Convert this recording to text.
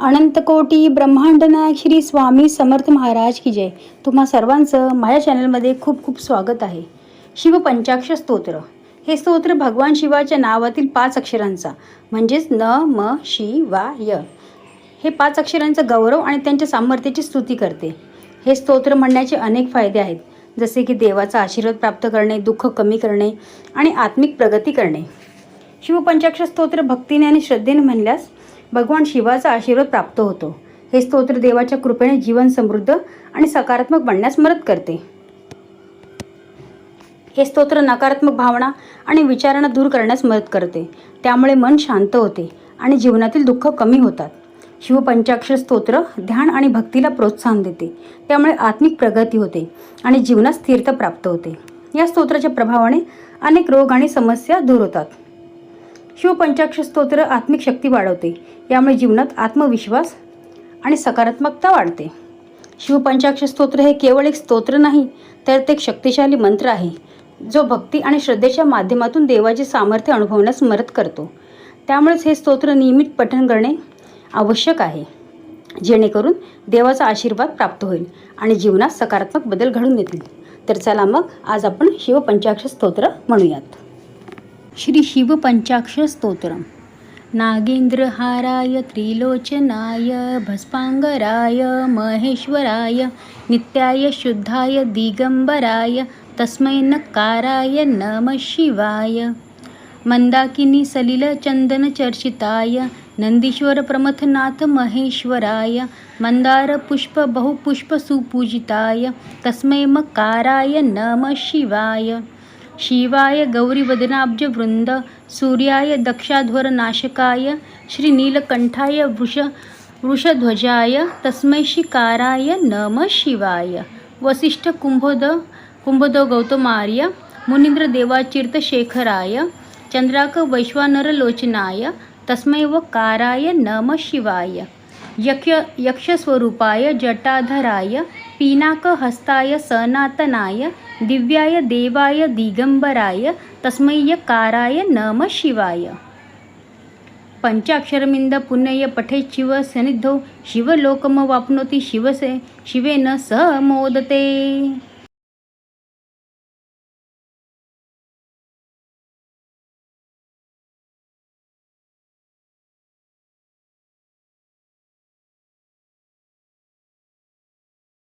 अनंतकोटी ब्रह्मांड नायक श्री स्वामी समर्थ महाराज की जय. तुम्हा सर्वांचं माझ्या चॅनलमध्ये खूप खूप स्वागत आहे. शिव पंचाक्ष स्तोत्र. हे स्तोत्र भगवान शिवाच्या नावातील पाच अक्षरांचा म्हणजेच न म शि वा य. हे पाच अक्षरांचा गौरव आणि त्यांच्या सामर्थ्याची स्तुती करते. हे स्तोत्र म्हणण्याचे अनेक फायदे आहेत. जसे की देवाचा आशीर्वाद प्राप्त करणे दुःख कमी करणे आणि आत्मिक प्रगती करणे. शिवपंचाक्ष स्तोत्र भक्तीने आणि श्रद्धेने म्हणल्यास भगवान शिवाचा आशीर्वाद प्राप्त होतो. हे स्तोत्र देवाच्या कृपेने जीवन समृद्ध आणि सकारात्मक बनण्यास मदत करते. हे स्तोत्र नकारात्मक भावना आणि विचारांना दूर करण्यास मदत करते. त्यामुळे मन शांत होते आणि जीवनातील दुःख कमी होतात. शिवपंचाक्षर स्तोत्र ध्यान आणि भक्तीला प्रोत्साहन देते. त्यामुळे आत्मिक प्रगती होते आणि जीवनात स्थिरता प्राप्त होते. या स्तोत्राच्या प्रभावाने अनेक रोग आणि समस्या दूर होतात. शिवपंचाक्ष स्तोत्र आत्मिक शक्ती वाढवते. यामुळे जीवनात आत्मविश्वास आणि सकारात्मकता वाढते. शिवपंचाक्ष स्तोत्र हे केवळ एक स्तोत्र नाही तर ते एक शक्तिशाली मंत्र आहे जो भक्ती आणि श्रद्धेच्या माध्यमातून देवाचे सामर्थ्य अनुभवण्यास मदत करतो. त्यामुळेच हे स्तोत्र नियमित पठण करणे आवश्यक आहे जेणेकरून देवाचा आशीर्वाद प्राप्त होईल आणि जीवनात सकारात्मक बदल घडून येतील. तर चला मग आज आपण शिवपंचाक्ष स्तोत्र म्हणूयात. श्री शिवपंचाक्ष स्तोत्रम. नागेंद्रहाराय त्रिलोचनाय भस्पांगराय महेश्वराय नित्याय शुद्धाय दिगंबराय तस्मै नकाराय नमः शिवाय. मंदाकिनी सलिल चंदन चर्चिताय नंदीश्वर प्रमथनाथ महेश्वराय मंदार पुष्प बहुपुष्प सुपूजिताय तस्मै मकाराय नमः शिवाय. शिवाय गौरीवदनाब्ज वृंद सूर्याय दक्षाध्वर नाशकाय श्रीनीलकंठाय वृष वृषध्वजाय तस्मै शिकाराय नमः शिवाय। वसिष्ठ कुंभोद कुंभोद गौतमार्य मुनींद्र चंद्राक वैश्वानरलोचनाय तस्मै काराय नम शिवाय। यक्ष यक्षस्वरूपाय जटाधराय पिनाकहस्ताय सनातनाय दिव्याय देवाय दिगंबराय तस्मै काराय नम शिवाय. पंचाक्षरमिंद पुनय पठे शिव सनिधो शिवलोकम वापनोती शिवसे शिवेन सह मोदते.